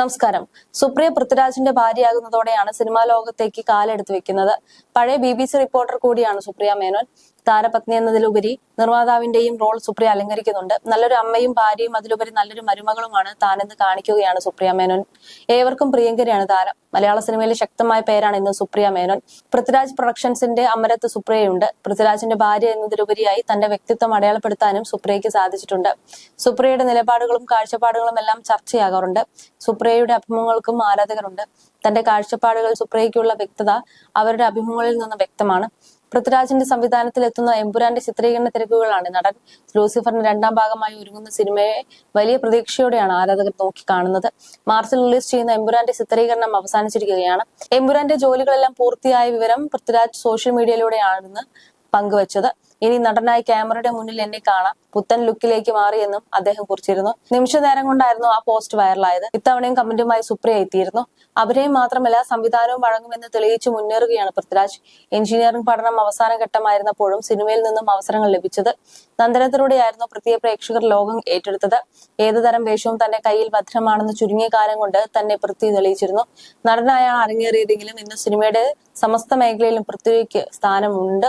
നമസ്കാരം. സുപ്രിയ പൃഥ്വിരാജിന്റെ ഭാര്യയാകുന്നതോടെയാണ് സിനിമാ ലോകത്തേക്ക് കാലെടുത്തു വെക്കുന്നത്. പഴയ ബി ബി സി റിപ്പോർട്ടർ കൂടിയാണ് സുപ്രിയ മേനോൻ. താരപത്നി എന്നതിലുപരി നിർമ്മാതാവിന്റെയും റോൾ സുപ്രിയ അലങ്കരിക്കുന്നുണ്ട്. നല്ലൊരു അമ്മയും ഭാര്യയും അതിലുപരി നല്ലൊരു മരുമകളുമാണ് താനെന്ന് കാണിക്കുകയാണ് സുപ്രിയ മേനോൻ. ഏവർക്കും പ്രിയങ്കരിയാണ് താരം. മലയാള സിനിമയിലെ ശക്തമായ പേരാണ് ഇന്ന് സുപ്രിയ മേനോൻ. പൃഥ്വിരാജ് പ്രൊഡക്ഷൻസിന്റെ അമരത്ത് സുപ്രിയയുണ്ട്. പൃഥ്വിരാജിന്റെ ഭാര്യ എന്നതിലുപരിയായി തന്റെ വ്യക്തിത്വം അടയാളപ്പെടുത്താനും സുപ്രിയയ്ക്ക് സാധിച്ചിട്ടുണ്ട്. സുപ്രിയയുടെ നിലപാടുകളും കാഴ്ചപ്പാടുകളും എല്ലാം ചർച്ചയാകാറുണ്ട്. സുപ്രിയയുടെ അഭിമുഖങ്ങൾക്കും ആരാധകരുണ്ട്. തന്റെ കാഴ്ചപ്പാടുകൾ സുപ്രിയയ്ക്കുള്ള വ്യക്തത അവരുടെ അഭിമുഖങ്ങളിൽ നിന്ന് വ്യക്തമാണ്. പൃഥ്വിരാജിന്റെ സംവിധാനത്തിൽ എത്തുന്ന എമ്പുരാന്റെ ചിത്രീകരണ തിരക്കുകളാണ്. നടൻ ലൂസിഫറിന്റെ രണ്ടാം ഭാഗമായി ഒരുങ്ങുന്ന സിനിമയെ വലിയ പ്രതീക്ഷയോടെയാണ് ആരാധകർ നോക്കി കാണുന്നത് മാർച്ചിൽ റിലീസ് ചെയ്യുന്ന എമ്പുരാന്റെ ചിത്രീകരണം അവസാനിച്ചിരിക്കുകയാണ്. എമ്പുരാന്റെ ജോലികളെല്ലാം പൂർത്തിയായ വിവരം പൃഥ്വിരാജ് സോഷ്യൽ മീഡിയയിലൂടെയാണെന്ന് പങ്കുവച്ചത്. ഇനി നടനായി ക്യാമറയുടെ മുന്നിൽ എന്നെ കാണാം. പുത്തൻ ലുക്കിലേക്ക് മാറിയെന്നും അദ്ദേഹം കുറിച്ചിരുന്നു. നിമിഷ നേരം കൊണ്ടായിരുന്നു ആ പോസ്റ്റ് വൈറലായത്. ഇത്തവണയും കമന്റുമായി സുപ്രിയ എത്തിയിരുന്നു. അഭിനയം മാത്രമല്ല സംവിധാനവും വഴങ്ങുമെന്ന് തെളിയിച്ചു മുന്നേറുകയാണ് പൃഥ്വിരാജ്. എഞ്ചിനീയറിംഗ് പഠനം അവസാന ഘട്ടമായിരുന്നപ്പോഴും സിനിമയിൽ നിന്നും അവസരങ്ങൾ ലഭിച്ചത്. നന്ദനത്തിലൂടെയായിരുന്നു പ്രത്യേക പ്രേക്ഷകർ ലോകം ഏറ്റെടുത്തത്. ഏതുതരം വേഷവും തന്റെ കയ്യിൽ ഭദ്രമാണെന്ന് ചുരുങ്ങിയ കാലം കൊണ്ട് തന്നെ പൃഥ്വി തെളിയിച്ചിരുന്നു. നടനായ അരങ്ങേറിയതെങ്കിലും ഇന്ന് സിനിമയുടെ സമസ്ത മേഖലയിലും പൃഥ്വിക്ക് സ്ഥാനമുണ്ട്.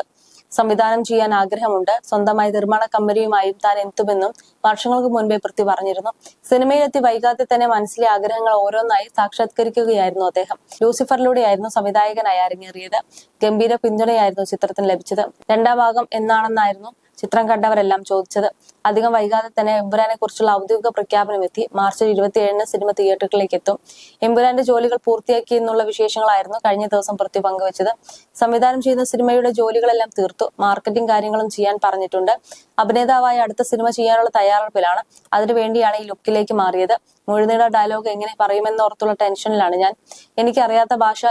സംവിധാനം ചെയ്യാൻ ആഗ്രഹമുണ്ട്. സ്വന്തമായി നിർമ്മാണ കമ്പനിയുമായും താൻ എത്തുമെന്നും വർഷങ്ങൾക്ക് മുൻപേ പൃഥ്വി പറഞ്ഞിരുന്നു. സിനിമയിലെത്തി വൈകാതെ തന്നെ മനസ്സിലെ ആഗ്രഹങ്ങൾ ഓരോന്നായി സാക്ഷാത്കരിക്കുകയായിരുന്നു അദ്ദേഹം. ലൂസിഫറിലൂടെയായിരുന്നു സംവിധായകനായി അരങ്ങേറിയത്. ഗംഭീര പിന്തുണയായിരുന്നു ചിത്രത്തിന് ലഭിച്ചത്. രണ്ടാം ഭാഗം എന്നാണെന്നായിരുന്നു ചിത്രം കണ്ടവരെല്ലാം ചോദിച്ചത്. അധികം വൈകാതെ തന്നെ എമ്പുരാനെ കുറിച്ചുള്ള ഔദ്യോഗിക പ്രഖ്യാപനം എത്തി. മാർച്ച് ഇരുപത്തിയേഴിന് സിനിമ തിയേറ്ററുകളിലേക്ക് എത്തും എമ്പുരാന്റെ ജോലികൾ പൂർത്തിയാക്കി എന്നുള്ള വിശേഷങ്ങളായിരുന്നു കഴിഞ്ഞ ദിവസം പ്രതി പങ്കുവച്ചത്. സംവിധാനം ചെയ്യുന്ന സിനിമയുടെ ജോലികളെല്ലാം തീർത്തു. മാർക്കറ്റിംഗ് കാര്യങ്ങളും ചെയ്യാൻ പറഞ്ഞിട്ടുണ്ട്. അഭിനേതാവായ അടുത്ത സിനിമ ചെയ്യാനുള്ള തയ്യാറെടുപ്പിലാണ്. അതിനുവേണ്ടിയാണ് ഈ ലുക്കിലേക്ക് മാറിയത്. മുഴുനീള ഡയലോഗ് എങ്ങനെ പറയുമെന്നോർത്തുള്ള ടെൻഷനിലാണ് ഞാൻ. എനിക്കറിയാത്ത ഭാഷ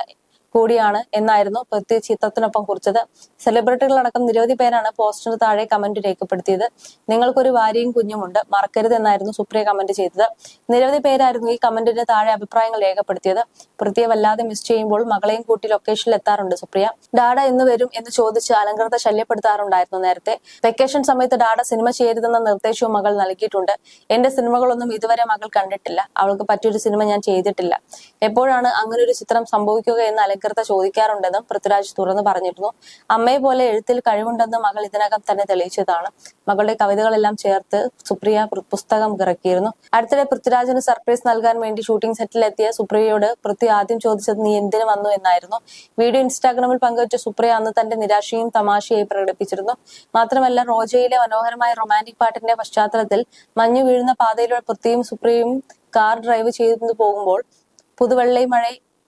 കൂടിയാണ് എന്നായിരുന്നു പൃഥ്വി ചിത്രത്തിനൊപ്പം കുറിച്ചത്. സെലിബ്രിറ്റികളടക്കം നിരവധി പേരാണ് പോസ്റ്റിന് താഴെ കമന്റ് രേഖപ്പെടുത്തിയത്. നിങ്ങൾക്കൊരു ഭാര്യയും കുഞ്ഞുമുണ്ട് മറക്കരുത് എന്നായിരുന്നു സുപ്രിയ കമന്റ് ചെയ്തത്. നിരവധി പേരായിരുന്നു ഈ കമന്റിന് താഴെ അഭിപ്രായങ്ങൾ രേഖപ്പെടുത്തിയത്. പൃഥ്വിയെ വല്ലാതെ മിസ് ചെയ്യുമ്പോൾ മകളെയും കൂട്ടി ലൊക്കേഷനിൽ എത്താറുണ്ട് സുപ്രിയ. ഡാഡ എന്ന് വരും എന്ന് ചോദിച്ച് അലങ്കൃത ശല്യപ്പെടുത്താറുണ്ടായിരുന്നു നേരത്തെ. വെക്കേഷൻ സമയത്ത് ഡാഡ സിനിമ ചെയ്യരുതെന്ന നിർദ്ദേശവും മകൾ നൽകിയിട്ടുണ്ട്. എന്റെ സിനിമകളൊന്നും ഇതുവരെ മകൾ കണ്ടിട്ടില്ല. അവൾക്ക് പറ്റിയൊരു സിനിമ ഞാൻ ചെയ്തിട്ടില്ല. എപ്പോഴാണ് അങ്ങനെ ഒരു ചിത്രം സംഭവിക്കുക എന്ന് അലങ്കൃത ചോദിക്കാറുണ്ടെന്നും പൃഥ്വിരാജ് തുറന്നു പറഞ്ഞിരുന്നു. അമ്മയെ പോലെ എഴുത്തിൽ കഴിവുണ്ടെന്ന് മകൾ ഇതിനകം തന്നെ തെളിയിച്ചതാണ്. മകളുടെ കവിതകളെല്ലാം ചേർത്ത് സുപ്രിയ പുസ്തകം ഇറക്കിയിരുന്നു. അടുത്തിടെ പൃഥ്വിരാജിന് സർപ്രൈസ് നൽകാൻ വേണ്ടി ഷൂട്ടിംഗ് സെറ്റിലെത്തിയ സുപ്രിയയോട് പൃഥ്വി ആദ്യം ചോദിച്ചത് നീ എന്തിനു വന്നു? എന്നായിരുന്നു. വീഡിയോ ഇൻസ്റ്റാഗ്രാമിൽ പങ്കുവച്ച സുപ്രിയ അന്ന് തന്റെ നിരാശയും തമാശയായി പ്രകടിപ്പിച്ചിരുന്നു. മാത്രമല്ല റോജയിലെ മനോഹരമായ റൊമാന്റിക് പാട്ടിന്റെ പശ്ചാത്തലത്തിൽ മഞ്ഞു വീഴുന്ന പാതയിലൂടെ പൃഥ്വിയും സുപ്രിയയും കാർ ഡ്രൈവ് ചെയ്തു പോകുമ്പോൾ പുതുവെള്ളൈ മഴ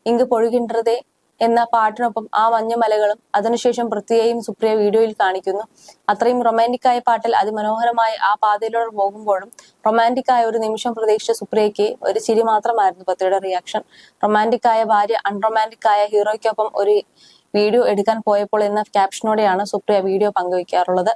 ഇങ്ക് പൊഴുകിன்றതേ എന്ന പാട്ടിനൊപ്പം ആ മഞ്ഞുമലകളും അതിനുശേഷം പൃഥ്വിയെയും സുപ്രിയ വീഡിയോയിൽ കാണിക്കുന്നു. അത്രയും റൊമാന്റിക് ആയ പാട്ടിൽ അതിമനോഹരമായി ആ പാതയിലൂടെ പോകുമ്പോഴും റൊമാന്റിക് ആയ ഒരു നിമിഷം പ്രതീക്ഷിച്ച സുപ്രിയയ്ക്ക് ഒരു ചിരി മാത്രമായിരുന്നു പൃഥ്വിയുടെ റിയാക്ഷൻ റൊമാന്റിക് ആയ ഭാര്യ അൺറൊമാന്റിക് ആയ ഹീറോയ്ക്കൊപ്പം ഒരു വീഡിയോ എടുക്കാൻ പോയപ്പോൾ എന്ന ക്യാപ്ഷനോടെയാണ് സുപ്രിയ വീഡിയോ പങ്കുവയ്ക്കാറുള്ളത്